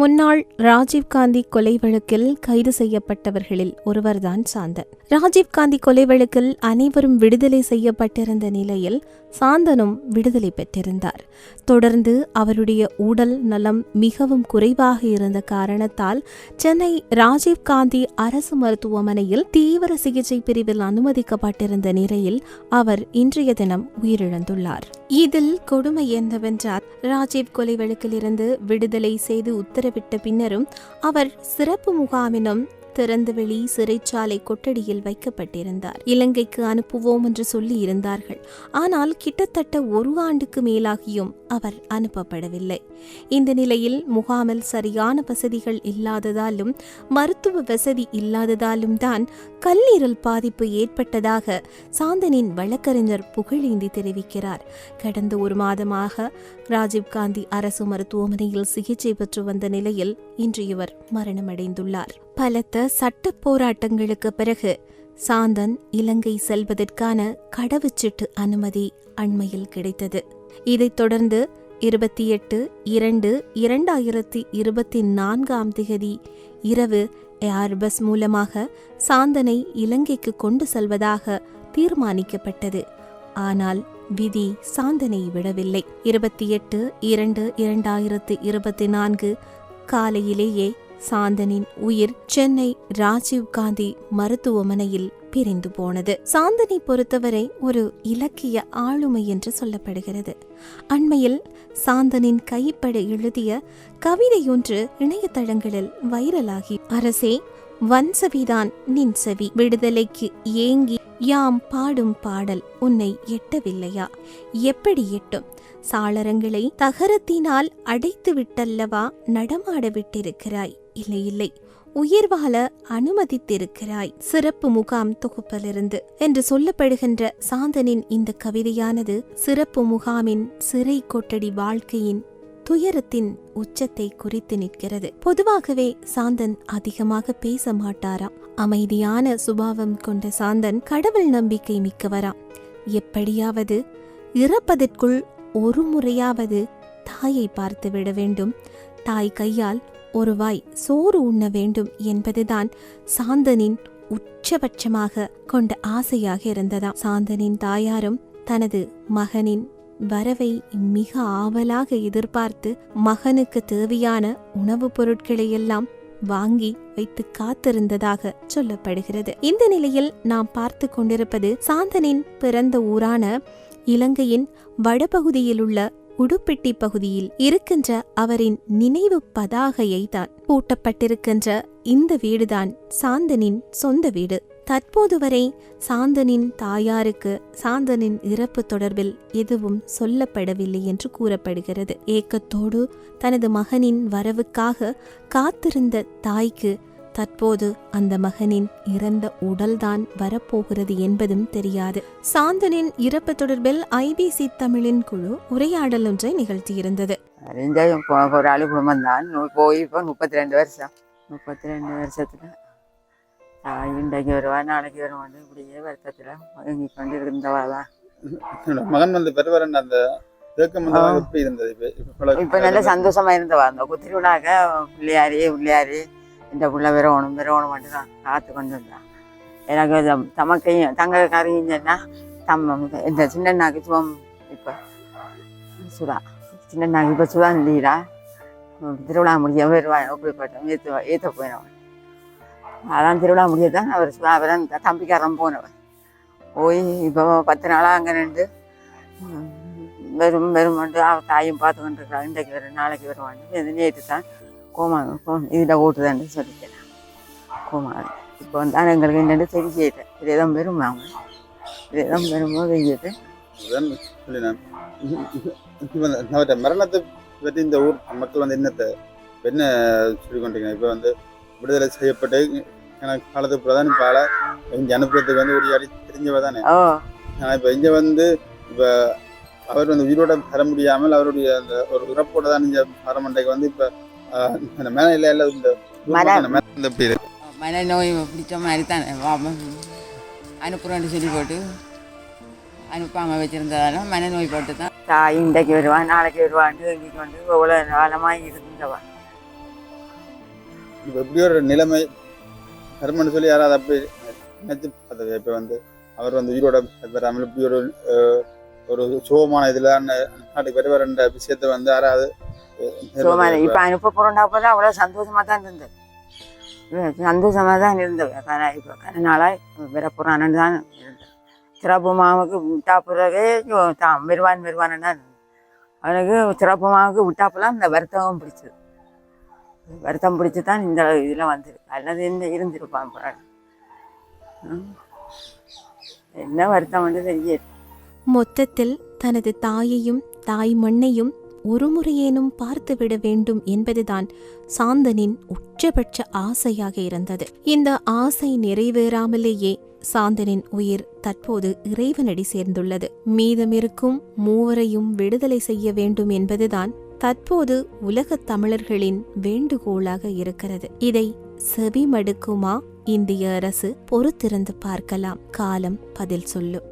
முன்னாள் ராஜீவ்காந்தி கொலை வழக்கில் கைது செய்யப்பட்டவர்களில் ஒருவர்தான் சாந்தன். ராஜீவ்காந்தி கொலை வழக்கில் அனைவரும் விடுதலை செய்யப்பட்டிருந்த நிலையில் சாந்தனும் விடுதலை பெற்றிருந்தார். தொடர்ந்து அவருடைய உடல் நலம் மிகவும் குறைவாக இருந்த காரணத்தால் சென்னை ராஜீவ்காந்தி அரசு மருத்துவமனையில் தீவிர சிகிச்சை பிரிவில் அனுமதிக்கப்பட்டிருந்த நிலையில் அவர் இன்றைய தினம் உயிரிழந்துள்ளார். இதில் கொடுமை என்னவென்றால் ராஜீவ் கொலை வழக்கிலிருந்து விடுதலை செய்து சென்றுவிட்ட பின்னரும் அவர் சிறப்பு முகாமினும் திறந்தவெளி சிறைச்சாலை கொட்டடியில் வைக்கப்பட்டிருந்தார். இலங்கைக்கு அனுப்புவோம் என்று சொல்லி இருந்தார்கள். ஆனால் கிட்டத்தட்ட ஒரு ஆண்டுக்கு மேலாகியும் அவர் அனுப்பப்படவில்லை. இந்த நிலையில் முகாமில் சரியான வசதிகள் இல்லாததாலும் மருத்துவ வசதி இல்லாததாலும் தான் கல்லீரல் பாதிப்பு ஏற்பட்டதாக சாந்தனின் வழக்கறிஞர் புகழேந்தி தெரிவிக்கிறார். கடந்த ஒரு மாதமாக ராஜீவ்காந்தி அரசு மருத்துவமனையில் சிகிச்சை பெற்று வந்த நிலையில் இன்று இவர் மரணமடைந்துள்ளார். பலத்த சட்ட போராட்டங்களுக்கு பிறகு சாந்தன் இலங்கை செல்வதற்கான கடவுச்சீட்டு அனுமதி அண்மையில் கிடைத்தது. இதைத் தொடர்ந்து இருபத்தி எட்டு இரண்டு இரண்டாயிரத்தி இருபத்தி நான்காம் திகதி இரவு ஏர்பஸ் மூலமாக சாந்தனை இலங்கைக்கு கொண்டு செல்வதாக தீர்மானிக்கப்பட்டது. ஆனால் விதி சாந்தனை விடவில்லை. இருபத்தி எட்டு இரண்டு இரண்டாயிரத்தி இருபத்தி நான்கு காலையிலேயே சாந்தனின் உயிர் சென்னை ராஜீவ்காந்தி மருத்துவமனையில் பிரிந்து போனது. சாந்தனை பொறுத்தவரை ஒரு இலக்கிய ஆளுமை என்று சொல்லப்படுகிறது. அண்மையில் சாந்தனின் கைப்பட எழுதிய கவிதையொன்று இணையதளங்களில் வைரலாகி அரசே வன்சவிதான் நின் செவி விடுதலைக்கு ஏங்கி யாம் பாடும் பாடல் உன்னை எட்டவில்லையா? எப்படி எட்டும்? சாளரங்களை தகரத்தினால் அடைத்து விட்டல்லவா நடமாட விட்டிருக்கிறாய் இல்லை இல்லை. உயிர் வாழ அனுமதித்திருக்கிறாய். சிறப்பு முகாம் தொகுப்பிலிருந்து என்று சொல்லப்படுகின்ற சாந்தனின் இந்த கவிதையானது சிறப்பு முகாமின் சிறை கொட்டடி வாழ்க்கையின் துயரத்தின் உச்சத்தை குறித்து நிற்கிறது. பொதுவாகவே சாந்தன் அதிகமாக பேச மாட்டாராம். அமைதியான சுபாவம் கொண்ட சாந்தன் கடவுள் நம்பிக்கை மிக்கவராம். எப்படியாவது இறப்பதற்குள் ஒரு முறையாவது தாயை பார்த்து விட வேண்டும். தாய் கையால் ஒரு வாய் சோறு உண்ண வேண்டும் என்பதுதான் சாந்தனின் உச்சபட்சமாக கொண்ட ஆசையாக இருந்ததாம். சாந்தனின் தாயாரும் தனது மகனின் வரவை மிக ஆவலாக எதிர்பார்த்து மகனுக்கு தேவையான உணவுப் பொருட்களை எல்லாம் வாங்கி வைத்து காத்திருந்ததாக சொல்லப்படுகிறது. இந்த நிலையில் நாம் பார்த்து கொண்டிருப்பது சாந்தனின் பிறந்த ஊரான இலங்கையின் வடபகுதியில் உள்ள உடுப்பிட்டி பகுதியில் இருக்கின்ற அவரின் நினைவு பதாகையை தான் பூட்டப்பட்டிருக்கின்ற இந்த வீடுதான் சாந்தனின் சொந்த வீடு. தற்போது வரை சாந்தனின் தாயாருக்கு சாந்தனின் இறப்பு தொடர்பில் எதுவும் சொல்லப்படவில்லை என்று கூறப்படுகிறது. ஏக்கத்தோடு தனது மகனின் வரவுக்காக காத்திருந்த தாய்க்கு தற்போது அந்த மகனின் இறந்த உடல்தான் வரப்போகிறது என்பதும் தெரியாது. சாந்தனின் இறப்பு தொடர்பில் ஐபிசி தமிழின் குழு உரையாடல் ஒன்றை நிகழ்த்தியிருந்தது. ஒரு ஆளு குடும்பம் தான் போய் இப்போ முப்பத்தி ரெண்டு வருஷம். முப்பத்தி ரெண்டு வருஷத்துல இன்றைக்கு வருவா நாளைக்கு வருவான்னு இப்படியே வருத்தத்தில் மயங்கி கொண்டு இருந்தவா தான் மகன் வந்து பெருவரன் அந்த இப்ப நல்ல சந்தோஷமா இருந்தவா. அந்த குத்திருவிழாக்க பிள்ளையாரி பிள்ளையாரி இந்த புள்ள விரவணும் விரவணும் மட்டும் தான் காத்து கொண்டு வந்தான் எனக்கு தமக்கையும் தங்க கறியும் சொன்னா தம் இந்த சின்னண்ணாக்கு சுவம் இப்போ சுதா சின்னண்ணாக்கு இப்போ சுதா இல்லைடா. திருவிழா முடிய வருவா அப்படிப்பட்ட ஏற்று ஏற்ற போயினவன். அதான் திருவிழா முடியதான் அவர் சுதா தம்பிக்காரன் போனவர். போய் இப்போ பத்து நாளாக அங்கே நின்று வெறும் வெறும் வந்து அவ தாயும் பார்த்து கொண்டிருக்கிறா இன்றைக்கு வரும் நாளைக்கு வருவான்னு. இது நேற்று தான் கோமா இதில் ஓட்டுதான்னு சொல்லிக்கிறேன் கோமா இப்போ வந்து எங்களுக்கு என்னென்னு சரி செய்யட்டேன் இது எதுவும் பெரும் அவங்க. இதே தான் பெருமோ வெய்யது மரணத்தை பற்றி இந்த ஊர் மக்கள் வந்து என்னத்தை என்ன சொல்லி கொண்டிருக்கீங்க இப்போ வந்து விடுதலை செய்யப்பட்டு எனக்கு காலத்துக்கு பிரதான பால இங்கே அனுப்புறதுக்கு வந்து ஒரு அடி தெரிஞ்சவ தானே. ஆனால் இப்போ இங்கே வந்து இப்போ அவர் வந்து உயிரோட பெற முடியாமல் அவருடைய அந்த ஒரு இறப்போட தான் இந்த பரமண்டைக்கு வந்து இப்போ அந்த மேலே இல்லை இல்லை இந்த மன- மேலே. இந்த இருக்கு மனநோய் பிடிச்ச மாதிரி தானே. அனுப்புறோன்னு சொல்லி போட்டு அனுப்பாமல் வச்சுருந்ததாலும் மனநோய் போட்டு தான். தாய் இன்றைக்கு வருவான் நாளைக்கு வருவான்ட்டு இன்றைக்கு வந்து எவ்வளோ காலமாக இருந்தவன். இப்ப இப்படி ஒரு நிலைமை தர்மன்னு சொல்லி யாராவது அப்படி நினைச்சு பார்த்தது. இப்போ வந்து அவர் வந்து உயிரோட வராமல் இப்படி ஒரு ஒரு சோகமான இதில் நாட்டுக்கு வருவார் என்ற விஷயத்தை வந்து யாராவது இப்போ அனுப்ப போகிறோண்டா போல அவ்வளோ சந்தோஷமாக தான் இருந்தது. சந்தோஷமாக தான் இருந்தது. ஆனால் இப்போ கன நாளாக வர போகிறான்னு தான் இருந்தது. சிறப்பு மாவுக்கு விட்டா பிறகு தான் வருவான் வருவான்னு தான். அவனுக்கு சிறப்பு மாவுக்கு விட்டாப்பெல்லாம் இந்த வருத்தமும் பிடிச்சது. வருத்தம் பிடிச்சி தான் இந்த இதில் வந்திருக்கு. அல்லது இந்த இருந்திருப்பான் பிறகு என்ன வருத்தம் வந்து தெரியல. மொத்தத்தில் தனது தாயையும் தாய் மண்ணையும் ஒருமுறையேனும் பார்த்துவிட வேண்டும் என்பதுதான் சாந்தனின் உச்சபட்ச ஆசையாக இருந்தது. இந்த ஆசை நிறைவேறாமலேயே சாந்தனின் உயிர் தற்போது இறைவனடி சேர்ந்துள்ளது. மீதமிருக்கும் மூவரையும் விடுதலை செய்ய வேண்டும் என்பதுதான் தற்போது உலகத் தமிழர்களின் வேண்டுகோளாக இருக்கிறது. இதை செவி மடுக்குமா இந்திய அரசு பொறுத்திருந்து பார்க்கலாம். காலம் பதில் சொல்லும்